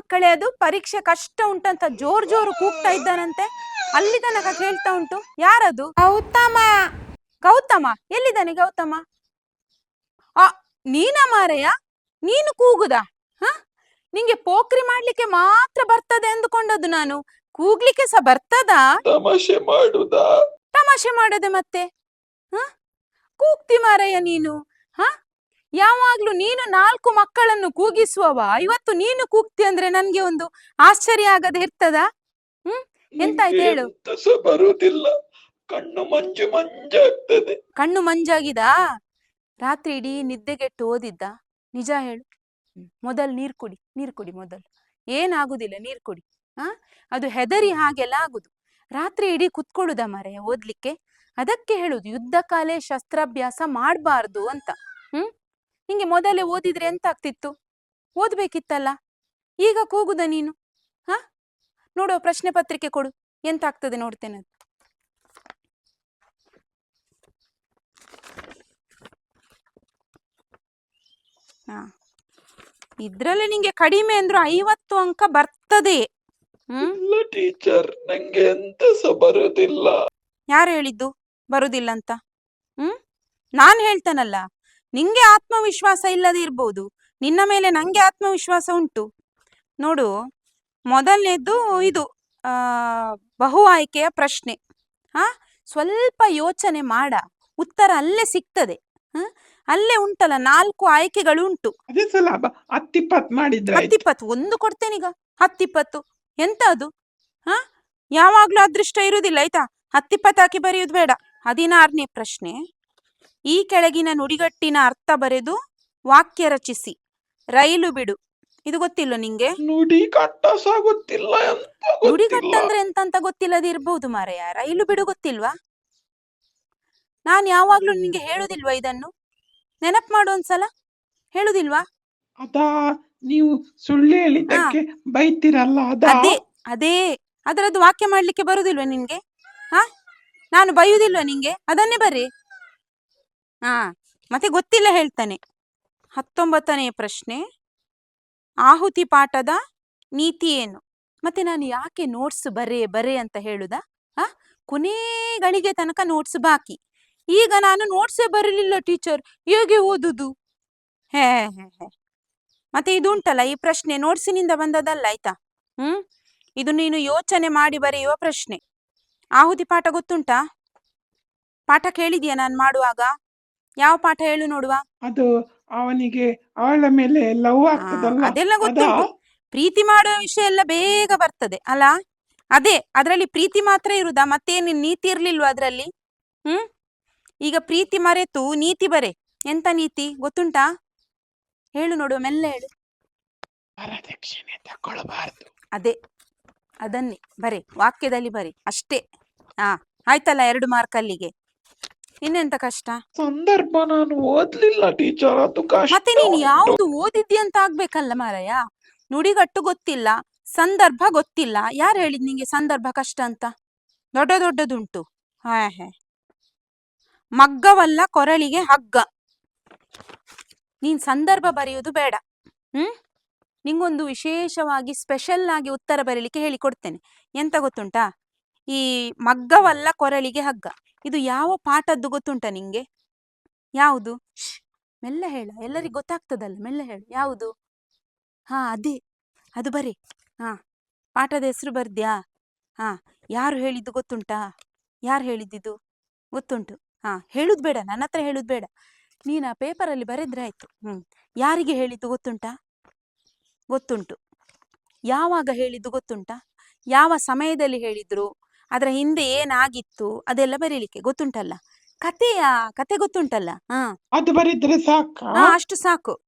ಮಕ್ಕಳೇ ಅದು ಪರೀಕ್ಷೆ ಕಷ್ಟ ಉಂಟಂತ ಜೋರ್ ಜೋರು ಕೂಗ್ತಾ ಇದ್ದಾನಂತೆ. ಅಲ್ಲಿ ತನಕ ಕೇಳ್ತಾ ಉಂಟು. ಯಾರದು? ಗೌತಮ. ಗೌತಮ? ಎಲ್ಲಿದ್ದಾನೆ ಗೌತಮ? ಆ ನೀನ ಮಾರಯ್ಯ? ನೀನು ಕೂಗುದ? ಹ? ನಿಂಗೆ ಪೋಖ್ರಿ ಮಾಡ್ಲಿಕ್ಕೆ ಮಾತ್ರ ಬರ್ತದೆ ಅಂದುಕೊಂಡದ್ದು ನಾನು. ಕೂಗ್ಲಿಕ್ಕೆ ಸಹ ಬರ್ತದಾ? ತಮಾಷೆ ಮಾಡುದಾ? ತಮಾಷೆ ಮಾಡದೆ ಮತ್ತೆ? ಹ? ಕೂಗ್ತಿ ಮಾರಯ್ಯ ನೀನು. ಹ? ಯಾವಾಗ್ಲೂ ನೀನು ನಾಲ್ಕು ಮಕ್ಕಳನ್ನು ಕೂಗಿಸುವವ. ಇವತ್ತು ನೀನು ಕೂಗ್ತಿ ಅಂದ್ರೆ ನನ್ಗೆ ಒಂದು ಆಶ್ಚರ್ಯ ಆಗದೆ ಇರ್ತದಾ? ಹ್ಮ್? ಎಂತಾಯ್ತು ಹೇಳು? ಬರುದಿಲ್ಲ ಕಣ್ಣು ಮಂಜು ಮಂಜಾಗ್ತದೆ. ಕಣ್ಣು ಮಂಜಾಗಿದ? ರಾತ್ರಿ ಇಡೀ ನಿದ್ದೆಗೆಟ್ಟು ಓದಿದ್ದ. ನಿಜ ಹೇಳು. ಮೊದಲು ನೀರ್ ಕುಡಿ. ನೀರ್ ಕುಡಿ ಮೊದಲು. ಏನಾಗುದಿಲ್ಲ ನೀರ್ ಕುಡಿ. ಆ? ಅದು ಹೆದರಿ ಹಾಗೆಲ್ಲ ಆಗುದು. ರಾತ್ರಿ ಇಡೀ ಕುತ್ಕೊಳ್ಳುದ ಮರೆಯ ಓದ್ಲಿಕ್ಕೆ? ಅದಕ್ಕೆ ಹೇಳುದು ಯುದ್ಧ ಕಾಲೇ ಶಸ್ತ್ರಾಭ್ಯಾಸ ಮಾಡಬಾರ್ದು ಅಂತ. ಹ್ಮ್? ಹಿಂಗೆ ಮೊದಲೇ ಓದಿದ್ರೆ ಎಂತ ಆಗ್ತಿತ್ತು ಓದ್ಬೇಕಿತ್ತಲ್ಲ? ಈಗ ಕೂಗುದ ನೀನು? ಹ? ನೋಡುವ ಪ್ರಶ್ನೆ ಪತ್ರಿಕೆ ಕೊಡು. ಎಂತ ಆಗ್ತದೆ ನೋಡ್ತೇನೆ ಅದು. ಹಾ. ಇದ್ರಲ್ಲಿ ನಿಂಗೆ ಕಡಿಮೆ ಅಂದ್ರು ಐವತ್ತು ಅಂಕ ಬರ್ತದೆ. ಇಲ್ಲ ಟೀಚರ್ ನಂಗೆ ಬರುದಿಲ್ಲ. ಯಾರು ಹೇಳಿದ್ದು? ಬರುದಿಲ್ಲ ಅಂತ. ಹ್ಮ್? ನಾನ್ ಹೇಳ್ತೇನಲ್ಲ. ನಿಂಗೆ ಆತ್ಮವಿಶ್ವಾಸ ಇಲ್ಲದೆ ಇರ್ಬೋದು. ನಿನ್ನ ಮೇಲೆ ನಂಗೆ ಆತ್ಮವಿಶ್ವಾಸ ಉಂಟು. ನೋಡು ಮೊದಲನೇದ್ದು ಇದು ಆ ಬಹು ಆಯ್ಕೆಯ ಪ್ರಶ್ನೆ. ಹಾ ಸ್ವಲ್ಪ ಯೋಚನೆ ಮಾಡ. ಉತ್ತರ ಅಲ್ಲೇ ಸಿಗ್ತದೆ. ಹ ಅಲ್ಲೇ ಉಂಟಲ್ಲ ನಾಲ್ಕು ಆಯ್ಕೆಗಳು ಉಂಟು. ಅದೇ ಸುಲಭ. ಹತ್ತಿಪ್ಪತ್ ಮಾಡಿದ್ರೆ ಆಯ್ತು. ಹತ್ತಿಪ್ಪತ್ತು ಒಂದು ಕೊಡ್ತೇನೀಗ? ಹತ್ತಿಪ್ಪತ್ತು. ಎಂತ ಅದು ಹ ಯಾವಾಗ್ಲೂ ಅದೃಷ್ಟ ಇರುವುದಿಲ್ಲ ಆಯ್ತಾ? ಹತ್ತಿಪ್ಪತ್ತು ಹಾಕಿ ಬರೆಯುದು ಬೇಡ. ಹದಿನಾರನೇ ಪ್ರಶ್ನೆ. ಈ ಕೆಳಗಿನ ನುಡಿಗಟ್ಟಿನ ಅರ್ಥ ಬರೆದು ವಾಕ್ಯ ರಚಿಸಿ. ರೈಲು ಬಿಡು. ಇದು ಗೊತ್ತಿಲ್ಲ ನಿಂಗೆ? ನುಡಿಗಟ್ಟ ಸ ಗೊತ್ತಿಲ್ಲ ಎಂತ ನುಡಿಗಟ್ಟು ಗೊತ್ತಿಲ್ಲ ಅಂದ್ರೆ ಎಂತ ಅಂತ ಗೊತ್ತಿಲ್ಲದೆ ಇರ್ಬಹುದು ಮಾರಯ್ಯ. ರೈಲು ಬಿಡು ಗೊತ್ತಿಲ್ವಾ? ನಾನ್ ಯಾವಾಗ್ಲೂ ನಿಂಗೆ ಹೇಳುದಿಲ್ವಾ ಇದನ್ನು? ನೆನಪ್ ಮಾಡು ಒಂದ್ಸಲ. ಹೇಳುದಿಲ್ವಾ? ಅದಾ? ನೀವು ಸುಳ್ಳು ಹೇಳಿದ್ದಕ್ಕೆ ಬೈತಿರಲ್ಲ ಅದಾ? ಅದೇ ಅದೇ. ಅದರದ್ದು ವಾಕ್ಯ ಮಾಡ್ಲಿಕ್ಕೆ ಬರುದಿಲ್ವಾ ನಿನ್ಗೆ ಹಾ? ನಾನು ಬೈಯುದಿಲ್ವಾ ನಿಂಗೆ? ಅದನ್ನೇ ಬರ್ರಿ. ಹಾ, ಮತ್ತೆ ಗೊತ್ತಿಲ್ಲ ಹೇಳ್ತಾನೆ. ಹತ್ತೊಂಬತ್ತನೇ ಪ್ರಶ್ನೆ, ಆಹುತಿ ಪಾಠದ ನೀತಿ ಏನು? ಮತ್ತೆ ನಾನು ಯಾಕೆ ನೋಟ್ಸ್ ಬರೆ ಬರೆ ಅಂತ ಹೇಳುದ? ಆ ಕೊನೇ ಗಳಿಗೆ ತನಕ ನೋಟ್ಸ್ ಬಾಕಿ. ಈಗ ನಾನು ನೋಟ್ಸೇ ಬರಲಿಲ್ಲ ಟೀಚರ್ ಹೇಗೆ ಓದುದು? ಹೇ ಮತ್ತೆ ಇದು ಉಂಟಲ್ಲ, ಈ ಪ್ರಶ್ನೆ ನೋಟ್ಸಿನಿಂದ ಬಂದದಲ್ಲ ಆಯ್ತಾ? ಹ್ಮ್? ಇದು ನೀನು ಯೋಚನೆ ಮಾಡಿ ಬರೆಯುವ ಪ್ರಶ್ನೆ. ಆಹುತಿ ಪಾಠ ಗೊತ್ತುಂಟಾ? ಪಾಠ ಕೇಳಿದ್ಯಾ ನಾನು ಮಾಡುವಾಗ? ಯಾವ ಪಾಠ ಹೇಳು ನೋಡುವ? ಅದು ಅವನಿಗೆ ಅವಳ ಮೇಲೆ ಲವ್ ಆಗ್ತದಲ್ಲ? ಅದೆಲ್ಲ ಅದಾ? ಗೊತ್ತುಂಟು. ಪ್ರೀತಿ ಮಾಡುವ ವಿಷಯ ಎಲ್ಲ ಬೇಗ ಬರ್ತದೆ ಅಲ್ಲ? ಅದೇ ಅದರಲ್ಲಿ ಪ್ರೀತಿ ಮಾತ್ರ ಇರುದಾ? ಮತ್ತೇನು ನೀತಿ ಇರ್ಲಿಲ್ವ ಅದ್ರಲ್ಲಿ? ಹ್ಮ್? ಈಗ ಪ್ರೀತಿ ಮರೆತು ನೀತಿ ಬರೆ. ಎಂತ ನೀತಿ? ಗೊತ್ತುಂಟಾ? ಹೇಳು ನೋಡುವ ಮೆಲ್ಲ ಹೇಳು. ವರದಕ್ಷಿಣೆ ತಗೊಳ್ಬಾರ್ದು ಅದೇ ಅದನ್ನೇ ಬರೆ ವಾಕ್ಯದಲ್ಲಿ ಬರೆ ಅಷ್ಟೇ. ಹಾ ಆಯ್ತಲ್ಲ ಎರಡು ಮಾರ್ಕ್ ಅಲ್ಲಿಗೆ ಇನ್ನೆಂತ ಕಷ್ಟ? ಸಂದರ್ಭ ನಾನು ಓದ್ಲಿಲ್ಲ ಟೀಚರ್ ಅದು ಕಷ್ಟ. ಮತ್ತೆ ನೀನ್ ಯಾವ್ದು ಓದಿದ್ದಿ ಅಂತ ಆಗ್ಬೇಕಲ್ಲ ಮಾರಾಯ ನುಡಿಗಟ್ಟು ಗೊತ್ತಿಲ್ಲ ಸಂದರ್ಭ ಗೊತ್ತಿಲ್ಲ. ಯಾರು ಹೇಳಿದ್ ನಿಂಗೆ ಸಂದರ್ಭ ಕಷ್ಟ ಅಂತ? ದೊಡ್ಡ ದೊಡ್ಡದುಂಟು. ಹಾ ಹೇ. ಮಗ್ಗವಲ್ಲ ಕೊರಳಿಗೆ ಹಗ್ಗ. ನೀನ್ ಸಂದರ್ಭ ಬರೆಯುವುದು ಬೇಡ. ಹ್ಮ್? ನಿಂಗೊಂದು ವಿಶೇಷವಾಗಿ ಸ್ಪೆಷಲ್ ಆಗಿ ಉತ್ತರ ಬರೀಲಿಕ್ಕೆ ಹೇಳಿಕೊಡ್ತೇನೆ. ಎಂತ ಗೊತ್ತುಂಟಾ? ಈ ಮಗ್ಗವಲ್ಲ ಕೊರಳಿಗೆ ಹಗ್ಗ. ಇದು ಯಾವ ಪಾಠದ್ದು ಗೊತ್ತುಂಟ ನಿಂಗೆ? ಯಾವುದು? ಮೆಲ್ಲ ಹೇಳ. ಎಲ್ಲರಿಗೂ ಗೊತ್ತಾಗ್ತದಲ್ಲ, ಮೆಲ್ಲ ಹೇಳು. ಯಾವುದು? ಹಾ, ಅದೇ. ಅದು ಬರೀ. ಹಾ, ಪಾಠದ ಹೆಸರು ಬರ್ದ್ಯಾ? ಹಾ, ಯಾರು ಹೇಳಿದ್ದು ಗೊತ್ತುಂಟಾ? ಯಾರು ಹೇಳಿದ್ದಿದು? ಗೊತ್ತುಂಟು. ಹಾ, ಹೇಳುದು ಬೇಡ, ನನ್ನ ಹತ್ರ ಹೇಳುದು ಬೇಡ. ನೀನು ಆ ಪೇಪರಲ್ಲಿ ಬರೆದ್ರೆ ಆಯ್ತು. ಹ್ಮ್. ಯಾರಿಗೆ ಹೇಳಿದ್ದು ಗೊತ್ತುಂಟಾ? ಗೊತ್ತುಂಟು. ಯಾವಾಗ ಹೇಳಿದ್ದು ಗೊತ್ತುಂಟ? ಯಾವ ಸಮಯದಲ್ಲಿ ಹೇಳಿದ್ರು? ಅದರ ಹಿಂದೆ ಏನಾಗಿತ್ತು ಅದೆಲ್ಲ ಬರೀಲಿಕ್ಕೆ ಗೊತ್ತುಂಟಲ್ಲ? ಕಥೆಯಾ ಕತೆ ಗೊತ್ತುಂಟಲ್ಲ? ಹಾ. ಅದು ಬರಿದ್ರೆ ಸಾಕ? ಹಾ ಅಷ್ಟು ಸಾಕು.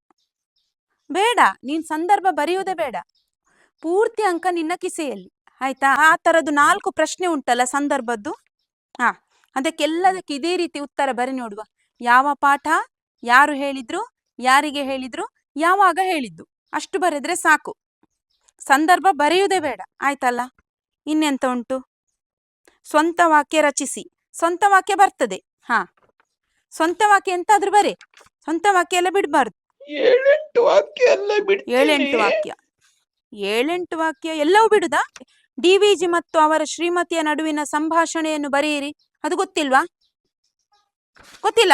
ಬೇಡ ನೀನ್ ಸಂದರ್ಭ ಬರೆಯುವುದೇ ಬೇಡ. ಪೂರ್ತಿ ಅಂಕ ನಿನ್ನ ಕಿಸೆಯಲ್ಲಿ. ಆಯ್ತಾ? ಆ ತರದ್ದು ನಾಲ್ಕು ಪ್ರಶ್ನೆ ಉಂಟಲ್ಲ ಸಂದರ್ಭದ್ದು? ಹಾ ಅದಕ್ಕೆಲ್ಲದಕ್ಕೆ ಇದೇ ರೀತಿ ಉತ್ತರ ಬರಿ ನೋಡುವ. ಯಾವ ಪಾಠ ಯಾರು ಹೇಳಿದ್ರು ಯಾರಿಗೆ ಹೇಳಿದ್ರು ಯಾವಾಗ ಹೇಳಿದ್ದು? ಅಷ್ಟು ಬರೆದ್ರೆ ಸಾಕು. ಸಂದರ್ಭ ಬರೆಯುವುದೇ ಬೇಡ. ಆಯ್ತಲ್ಲ? ಇನ್ನೆಂತ ಉಂಟು? ಸ್ವಂತ ವಾಕ್ಯ ರಚಿಸಿ. ಸ್ವಂತ ವಾಕ್ಯ ಬರ್ತದೆ. ಹಾ. ಸ್ವಂತ ವಾಕ್ಯ ಎಂತಾದ್ರೂ ಬರೆ. ಸ್ವಂತ ವಾಕ್ಯ ಎಲ್ಲ ಬಿಡಬಾರ್ದು. ಏಳೆಂಟು ವಾಕ್ಯ ಎಲ್ಲ ಏಳೆಂಟು ವಾಕ್ಯ. ಏಳೆಂಟು ವಾಕ್ಯ ಎಲ್ಲವೂ ಬಿಡುದಾ? ಡಿವಿಜಿ ಮತ್ತು ಅವರ ಶ್ರೀಮತಿಯ ನಡುವಿನ ಸಂಭಾಷಣೆಯನ್ನು ಬರೆಯಿರಿ. ಅದು ಗೊತ್ತಿಲ್ವಾ? ಗೊತ್ತಿಲ್ಲ?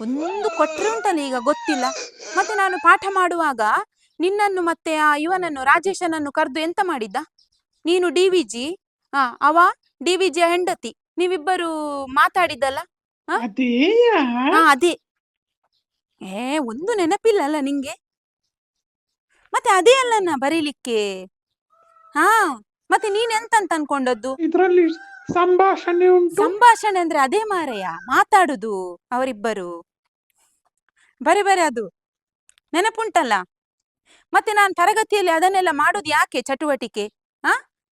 ಒಂದು ಕೊಟ್ರೆ ಉಂಟಲ್ಲ ಈಗ ಗೊತ್ತಿಲ್ಲ. ಮತ್ತೆ ನಾನು ಪಾಠ ಮಾಡುವಾಗ ನಿನ್ನನ್ನು ಮತ್ತೆ ಆ ಇವನನ್ನು ರಾಜೇಶನನ್ನು ಕರೆದು ಎಂತ ಮಾಡಿದ್ದ? ನೀನು ಡಿ ವಿ ಜಿ ಆ ಅವ ಡಿ ವಿ ಜಿಯ ಹೆಂಡತಿ ನೀವಿಬ್ಬರು ಮಾತಾಡಿದ್ದಲ್ಲ? ಹಾ? ಅದೇ. ಏ ಒಂದು ನೆನಪಿಲ್ಲ ಅಲ್ಲ ನಿಂಗೆ? ಮತ್ತೆ ಅದೇ ಅಲ್ಲನ ಬರೀಲಿಕ್ಕೆ? ಹಾ ಮತ್ತೆ ನೀನ್ ಎಂತ ಅನ್ಕೊಂಡದ್ದು? ಇದ್ರಲ್ಲಿ ಸಂಭಾಷಣೆ ಸಂಭಾಷಣೆ ಅಂದ್ರೆ ಅದೇ ಮಾರಯ್ಯ ಮಾತಾಡುದು ಅವರಿಬ್ಬರು. ಬರೆ ಬರೀ ಅದು ನೆನಪುಂಟಲ್ಲ? ಮತ್ತೆ ನಾನು ತರಗತಿಯಲ್ಲಿ ಅದನ್ನೆಲ್ಲ ಮಾಡುದು ಯಾಕೆ ಚಟುವಟಿಕೆ?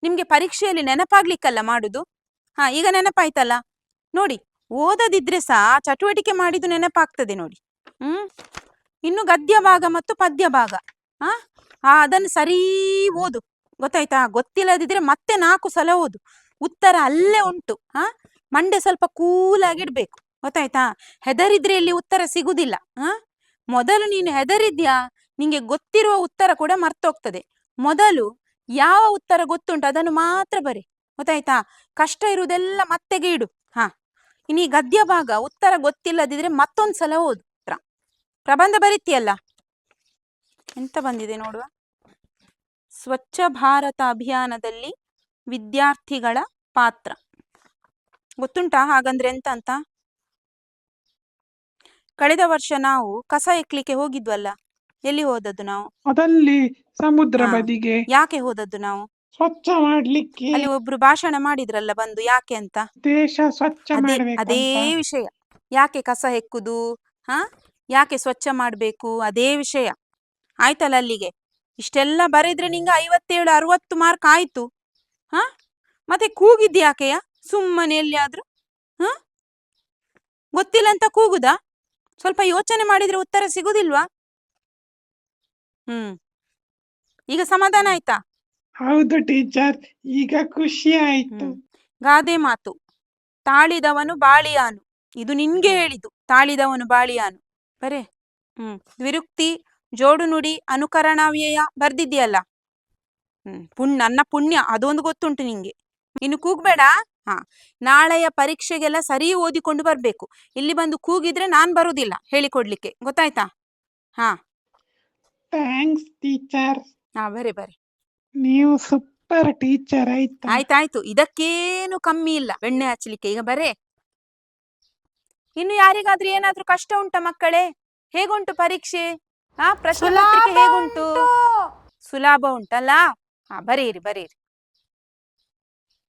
ನಿಮ್ಗೆ ಪರೀಕ್ಷೆಯಲ್ಲಿ ನೆನಪಾಗ್ಲಿಕ್ಕಲ್ಲ ಮಾಡುದು? ಹಾ, ಈಗ ನೆನಪಾಯ್ತಲ್ಲ? ನೋಡಿ, ಓದದಿದ್ರೆ ಸಹ ಚಟುವಟಿಕೆ ಮಾಡಿದ್ದು ನೆನಪಾಗ್ತದೆ ನೋಡಿ. ಹ್ಮ್? ಇನ್ನು ಗದ್ಯ ಭಾಗ ಮತ್ತು ಪದ್ಯ ಭಾಗ ಆ, ಅದನ್ನು ಸರಿ ಓದು. ಗೊತ್ತಾಯ್ತಾ? ಗೊತ್ತಿಲ್ಲದಿದ್ರೆ ಮತ್ತೆ ನಾಲ್ಕು ಸಲ ಓದು. ಉತ್ತರ ಅಲ್ಲೇ ಉಂಟು ಹಾ ಮಂಡೆ ಸ್ವಲ್ಪ ಕೂಲಾಗಿಡ್ಬೇಕು ಗೊತ್ತಾಯ್ತಾ? ಹೆದರಿದ್ರೆ ಇಲ್ಲಿ ಉತ್ತರ ಸಿಗುದಿಲ್ಲ ಹಾ ಮೊದಲು ನೀನು ಹೆದರಿದ್ಯಾ? ನಿಂಗೆ ಗೊತ್ತಿರುವ ಉತ್ತರ ಕೂಡ ಮರ್ತೋಗ್ತದೆ. ಮೊದಲು ಯಾವ ಉತ್ತರ ಗೊತ್ತುಂಟು ಅದನ್ನು ಮಾತ್ರ ಬರಿ. ಗೊತ್ತಾಯ್ತಾ? ಕಷ್ಟ ಇರುವುದೆಲ್ಲ ಮತ್ತೆಗೆ ಇಡು. ಹಾ. ಇನ್ನು ಗದ್ಯ ಭಾಗ ಉತ್ತರ ಗೊತ್ತಿಲ್ಲದಿದ್ರೆ ಮತ್ತೊಂದ್ಸಲ ಓದು ಉತ್ತರ. ಪ್ರಬಂಧ ಬರೀತಿಯಲ್ಲ? ಎಂತ ಬಂದಿದೆ ನೋಡುವ? ಸ್ವಚ್ಛ ಭಾರತ ಅಭಿಯಾನದಲ್ಲಿ ವಿದ್ಯಾರ್ಥಿಗಳ ಪಾತ್ರ. ಗೊತ್ತುಂಟಾ ಹಾಗಂದ್ರೆ ಎಂತ ಅಂತ? ಕಳೆದ ವರ್ಷ ನಾವು ಕಸ ಎಕ್ಲಿಕ್ಕೆ ಹೋಗಿದ್ವಲ್ಲ, ಎಲ್ಲಿ ಹೋದದ್ದು ನಾವು? ಅದಲ್ಲಿ ಸಮುದ್ರ ಹಾ. ಬದಿಗೆ. ಯಾಕೆ ಹೋದದ್ದು ನಾವು? ಸ್ವಚ್ಛ ಮಾಡ್ಲಿಕ್ಕೆ. ಅಲ್ಲಿ ಒಬ್ರು ಭಾಷಣ ಮಾಡಿದ್ರಲ್ಲ ಬಂದು ಯಾಕೆ ಅಂತ? ದೇಶ ಸ್ವಚ್ಛ ಅದೇ ಮಾಡ್ಬೇಕಂತ. ಅದೇ ವಿಷಯ. ಯಾಕೆ ಕಸ ಹೆಕ್ಕುದು? ಹಾ? ಯಾಕೆ ಸ್ವಚ್ಛ ಮಾಡ್ಬೇಕು? ಅದೇ ವಿಷಯ. ಆಯ್ತಲ್ಲ ಅಲ್ಲಿಗೆ? ಇಷ್ಟೆಲ್ಲ ಬರೆದ್ರೆ ನಿಂಗೆ ಐವತ್ತೇಳು ಅರವತ್ತು ಮಾರ್ಕ್ ಆಯ್ತು. ಹಾ? ಮತ್ತೆ ಕೂಗಿದ್ಯಾಕೆಯ ಸುಮ್ಮನೆ ಎಲ್ಲಿಯಾದ್ರೂ? ಹಾ? ಗೊತ್ತಿಲ್ಲ ಅಂತ ಕೂಗುದಾ? ಸ್ವಲ್ಪ ಯೋಚನೆ ಮಾಡಿದ್ರೆ ಉತ್ತರ ಸಿಗುದಿಲ್ವಾ? ಹ್ಮ್. ಈಗ ಸಮಾಧಾನ ಆಯ್ತಾ? ಹೌದು ಟೀಚರ್ ಈಗ ಖುಷಿ ಆಯ್ತು. ಗಾದೆ ಮಾತು. ತಾಳಿದವನು ಬಾಳಿಯಾನು. ಇದು ನಿನ್ಗೆ ಹೇಳಿದ್ದು. ತಾಳಿದವನು ಬಾಳಿಯಾನು. ಬರೇ. ಹ್ಮ್. ದ್ವಿರುಕ್ತಿ ಜೋಡು ನುಡಿ ಅನುಕರಣವ್ಯಯ ಬರ್ದಿದ್ಯಲ್ಲ? ಹ್ಮ್. ಪುಣ್ಯ ನನ್ನ ಪುಣ್ಯ ಅದೊಂದು ಗೊತ್ತುಂಟು ನಿಂಗೆ. ಇನ್ನು ಕೂಗ್ಬೇಡ? ಹಾ. ನಾಳೆಯ ಪರೀಕ್ಷೆಗೆಲ್ಲ ಸರಿ ಓದಿಕೊಂಡು ಬರ್ಬೇಕು. ಇಲ್ಲಿ ಬಂದು ಕೂಗಿದ್ರೆ ನಾನ್ ಬರುದಿಲ್ಲ. ಹೇಳಿಕೊಡ್ಲಿಕ್ಕೆ. ಗೊತ್ತಾಯ್ತಾ? ಹಾ. Thanks teacher. ಹಾ ಬರಿ ಬರೆ. ನೀವು ಸೂಪರ್ ಟೀಚರ್ ಆಯ್ತು? ಆಯ್ತಾಯ್ತು. ಇದಕ್ಕೇನು ಕಮ್ಮಿ ಇಲ್ಲ. ಬೆಣ್ಣೆ ಹಚ್ಚಲಿಕ್ಕೆ. ಈಗ ಬರೇ. ಇನ್ನು ಯಾರಿಗಾದ್ರೂ ಏನಾದ್ರೂ ಕಷ್ಟ ಉಂಟ ಮಕ್ಕಳೇ? ಹೇಗುಂಟು ಪರೀಕ್ಷೆ? ಹಾ ಪ್ರಶ್ನೆ ಪತ್ರಿಕೆ ಹೇಗುಂಟು? ಸುಲಭ ಉಂಟಲ್ಲ? ಹಾ ಬರೀರಿ ಬರೀರಿ.